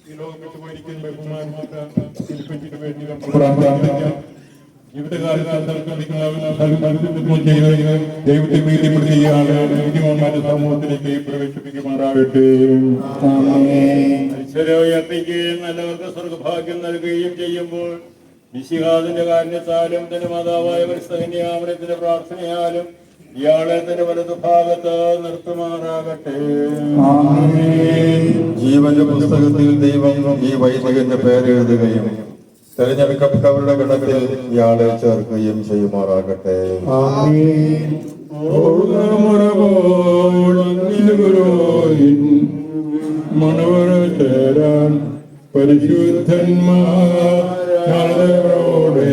ഈ ലോകം ബഹുമാനപ്പെട്ട വേണ്ടി ദൈവത്തെ പ്രീതിപ്പെടുത്തിയാണ് നീതിമാന്മാരുടെ സമൂഹത്തിലേക്ക് പ്രവേശിപ്പിക്കുമാറാകട്ടെ. ഈശ്വര ഉയർത്തിക്കുകയും നല്ലവർക്ക് സ്വർഗഭാഗ്യം നൽകുകയും ചെയ്യുമ്പോൾ വിശിഹാദിന്റെ കാരണത്താലും തന്റെ മാതാവായ പരിസ്ഥിതിന്റെ പ്രാർത്ഥനയാലും ഇയാളെ തന്നെ വലതുഭാഗത്ത് നിർത്തുമാറാകട്ടെ. ജീവന്റെ പുസ്തകത്തിൽ ദൈവം ഈ വൈദികന്റെ പേര് എഴുതുകയും തെരഞ്ഞെടുക്കപ്പെട്ടവരുടെ ഗണത്തിൽ ഇയാളെ ചേർക്കുകയും ചെയ്യുമാറാകട്ടെ. മണവര ചേരാൻ പരിശുദ്ധന്മാരോടെ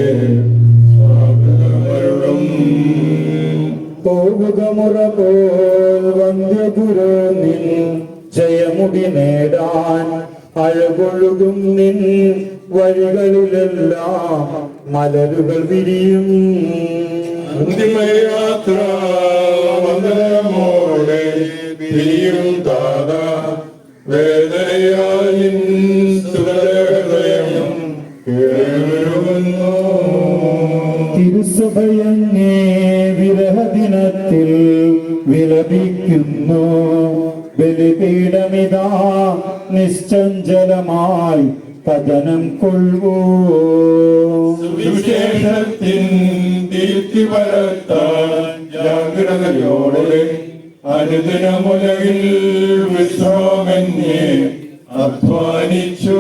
പോവുക മുറ പോൽ വന്ധ്യപുര നിൻ ജയമുടി നേടാൻ അഴകൊഴുകും നിൻ വഴികളിലെല്ലാം മലരുകൾ വിരിയും അന്തിമയാത്ര വന്ദനമോടെ പിരിയും താത വേദനയായി സുഹൃദയം കേറുന്നു വിലപിക്കുന്നു ബലിപീഠമിതാ നിശ്ചഞ്ചലമായി പതനം കൊള്ളൂ സുവിശേഷത്തിൻ ദീപ്തി പരത്താൻ ജാഗ്രതയോടെ അനുദിനമുലകിൽ വിശ്രമന്യേ അധ്വാനിച്ചു.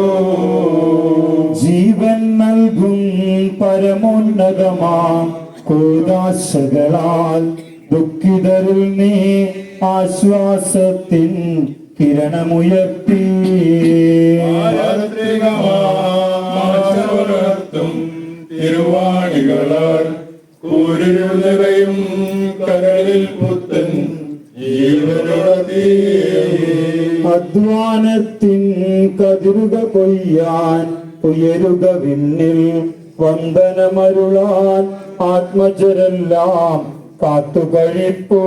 ജീവൻ നൽകും പരമോന്നതമാ കൂതാശകളാൽ ദുഃഖിതരിൽ നീ ആശ്വാസത്തിൻ കിരണമുയർത്തി. തിരുവാണികളാൽ കൂരിരുൾ നിറയും കരളിൽ പുത്തൻ അധ്വാനത്തിൻ കതിരുക കൊയ്യാൻ ഉയരുക വിണ്ണിൽ വന്ദനമരുളാൻ ആത്മജരെല്ലാം കാത്തുകഴിപ്പോ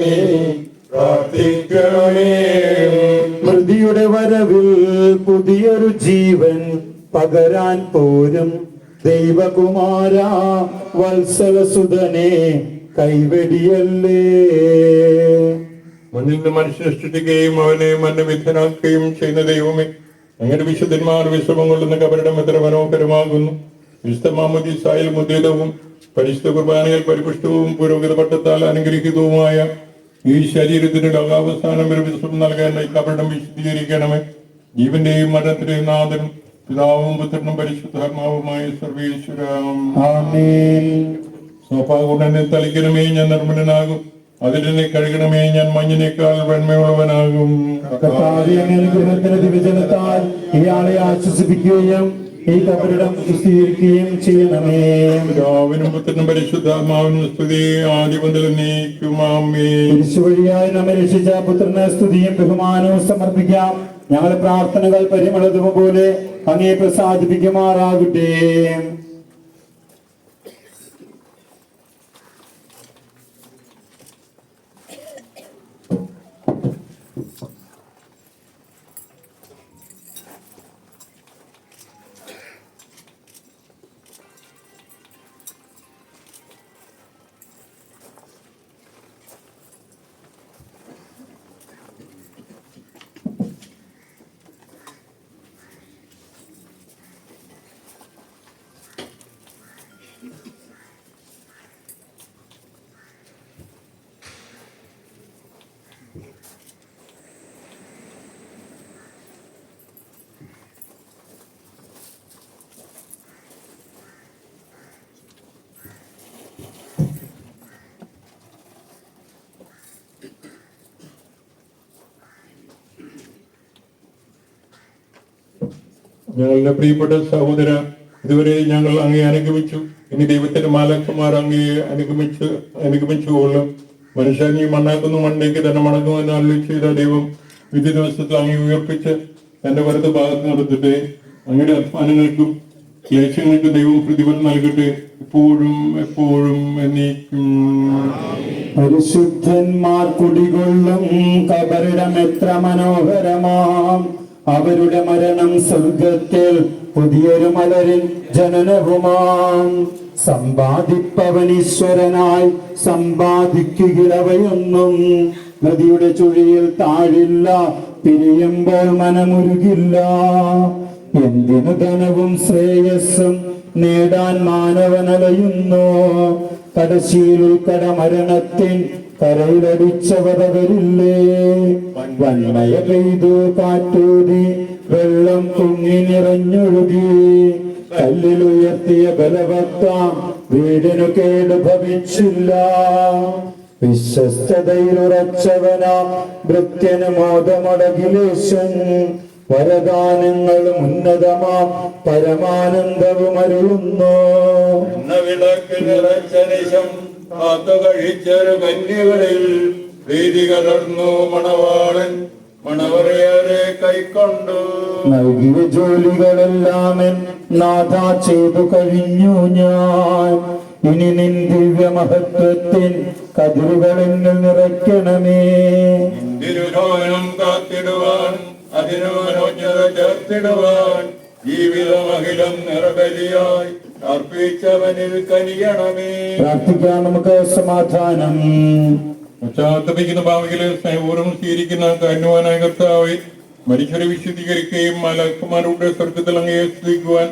നീ പ്രാർത്ഥിക്കണമേ. മൃതിയുടെ വരവിൽ പുതിയൊരു ജീവൻ പകരാൻ പോരും ദൈവകുമാര വത്സലസുതനെ കൈവെടിയല്ലേ. മുന്നിൽ നിന്ന് മനുഷ്യനെ സൃഷ്ടിക്കുകയും അവനെ മന്നവിധനാക്കുകയും ചെയ്യുന്ന ദൈവമേ അങ്ങനെ വിശുദ്ധന്മാർ വിശ്രമം കൊള്ളുന്ന കബരിടം എത്ര മനോഹരമാകുന്നു. വിശുദ്ധ മാമുദി സായൽ മുദ്രിതവും പരിശുദ്ധ കുർബാനയിൽ പരിപുഷ്ടവും പുരോഗത പട്ടത്താൽ അനുഗ്രഹിതവുമായ ഈ ശരീരത്തിന് ലോകാവസാനം ഒരു വിശ്രമം നൽകാൻ ഈ കബരിടം വിശദീകരിക്കണമേ ജീവന്റെയും മരണത്തിന്റെയും നാഥനും പിതാവും പുത്രനും പരിശുദ്ധാത്മാവുമായ സർവേശ്വരം. സ്വഭാവ തളിക്കണമേ ഞാൻ നിർമ്മലനാകും. അതിനെ കഴുകണമേ ഞാൻ മഞ്ഞിനേക്കാൾ വെണ്മയുള്ളവനാകും. അനുഗ്രഹത്തിന്റെ ദിവചനത്താൽ ഇയാളെ ആശ്വസിപ്പിക്കുകയും ഈ കബരിടം വിശദീകരിക്കുകയും ചെയ്യണമേ. പിതാവിനും പുത്രനും പരിശുദ്ധാത്മാവിനും സ്തുതി. ആദ്യം മുതൽ നീക്കുമാമേ കുരിശുവഴിയായി നമ്മെ രക്ഷിച്ച പുത്രന് സ്തുതിയും ബഹുമാനവും സമർപ്പിക്കാം. ഞങ്ങളുടെ പ്രാർത്ഥനകൾ പരിമളതുപോലെ അങ്ങേ പ്രസാദിപ്പിക്കുമാറാകട്ടെ. ഞങ്ങളുടെ പ്രിയപ്പെട്ട സഹോദര ഇതുവരെ ഞങ്ങൾ അങ്ങേ അനുഗമിച്ചു. ഇനി ദൈവത്തിന്റെ മാലാക്കന്മാർ അങ്ങേ അനുഗമിച്ച് അനുഗമിച്ചുകൊള്ളും. മനുഷ്യൻ ഈ മണ്ണാക്കുന്നു മണ്ണിലേക്ക് തന്നെ മടങ്ങുമെന്ന് ആലോചിച്ച് ചെയ്ത ദൈവം വിധി ദിവസത്തിൽ അങ്ങേ ഉയർപ്പിച്ച് തന്റെ വലത് ഭാഗത്ത് നടത്തട്ടെ അങ്ങയുടെ അധ്വാനങ്ങൾക്കും ക്ലേശങ്ങൾക്കും ദൈവം പ്രതിഫലം നൽകട്ടെ. എപ്പോഴും എപ്പോഴും എന്നേക്കും. പരിശുദ്ധന്മാർ കുടികൊള്ളും കബറിടം എത്ര മനോഹരമാം. അവരുടെ മരണം സ്വർഗത്തിൽ പുതിയൊരു മലരിൽ ജനനവുമാം. സമ്പാദിപ്പവനീശ്വരനായി സമ്പാദിക്കുകയൊന്നും നദിയുടെ ചുഴിയിൽ താഴില്ല പിരിയുമ്പോൾ മനമുരുകില്ല. എന്തിനു ധനവും ശ്രേയസ്സും നേടാൻ മാനവനലയുന്നു? കടശിയിൽ ഉൾക്കട മരണത്തിൻ കരയിലടിച്ചവരവരില്ലേ വന്മയ പെയ്തു കാറ്റൂതി വെള്ളം തുങ്ങി നിറഞ്ഞൊഴുകി കല്ലിലുയർത്തിയ ബലവത്താം വീടിനു കേട് ഭവിച്ചില്ല. വിശ്വസ്തതയിലുറച്ചവനാം ഭൃത്യന് മോദമടകിലേശൻ വരദാനങ്ങളും ഉന്നതമാം പരമാനന്ദവും അരുളുന്നു കാത്തു കഴിച്ചൊരു കന്യകളിൽ പ്രീതി കലർന്നു മണവാളൻ മണവറയേറെ കൈക്കൊണ്ടു. നൽകിയ ജോലികളെല്ലാം എൻ നാഥ ചെയ്തു കഴിഞ്ഞു ഞാൻ. ഇനി നിൻ ദിവ്യമഹത്വത്തിൻ കതിരുകൾ എന്നിൽ നിറയ്ക്കണമേ. തിരുഭവനം കാത്തിടുവാൻ അതിനു മനോജ്ഞത ചേർത്തിടുവാൻ ജീവിതമഹിലം നിറബലിയായി അർപ്പിച്ചവനിൽ കനിയണമേ. പ്രാർത്ഥിക്കാം നമുക്ക് സമാധാനം. പശ്ചാത്തപിക്കുന്ന ഭാവിയിലെ സ്നേഹപൂർവം സ്വീകരിക്കുന്ന കന്യവാനായ കർത്താവെ മനുഷ്യരെ വിശുദ്ധീകരിക്കുകയും മലക്കുമാരുടെ സ്വർഗത്തിൽ അങ്ങയെ സ്തുതിക്കുവാൻ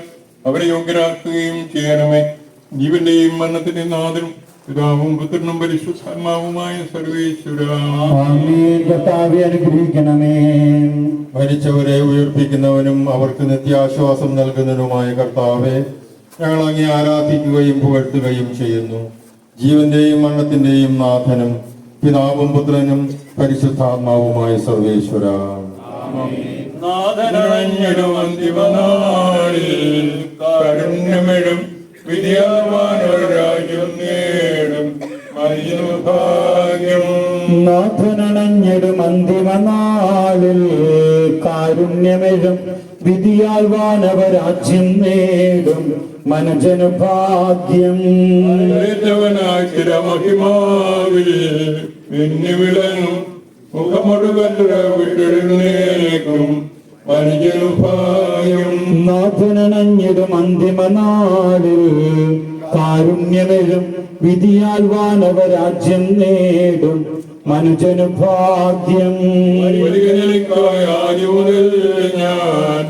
അവരെ യോഗ്യരാക്കുകയും ചെയ്യണമേ. ജീവന്റെയും മരണത്തിന്റെയും നാഥനും പിതാവും പുത്രനും പരിശുദ്ധാത്മാവുമായ സർവേശ്വര. ആമേൻ കർത്താവെ അനുഗ്രഹിക്കണമേ. മരിച്ചവരെ ഉയർപ്പിക്കുന്നവനും അവർക്ക് നിത്യാശ്വാസം നൽകുന്നതിനുമായ കർത്താവെ ഞങ്ങൾ അങ്ങേ ആരാധിക്കുകയും പുകഴ്ത്തുകയും ചെയ്യുന്നു. ജീവന്റെയും മരണത്തിന്റെയും നാഥനും പിതാവും പുത്രനും പരിശുദ്ധാത്മാവുമായ സർവേശ്വര. നാഥനണഞ്ഞിടും അന്തിമനാളിൽ കരുണ്യമിടും വിദ്യാവാനൊരു രാജ്യം നേടും. മനുഷ്യനു ഭാഗ്യം. നാഥനണഞ്ഞിടും അന്തിമ നാളിൽ കാരുണ്യമെഴും വിധിയാൽ വാനവരാജ്യം നേടും മനജന ഭാഗ്യം വിളങ്ങും ഭാഗ്യം നാഥനണഞ്ഞിടും അന്തിമ നാളിൽ കാരുണ്യമെഴും വിധിയാൽ വാനവരാജ്യം നേടും മനുജനു ഭാഗ്യം. ഞാൻ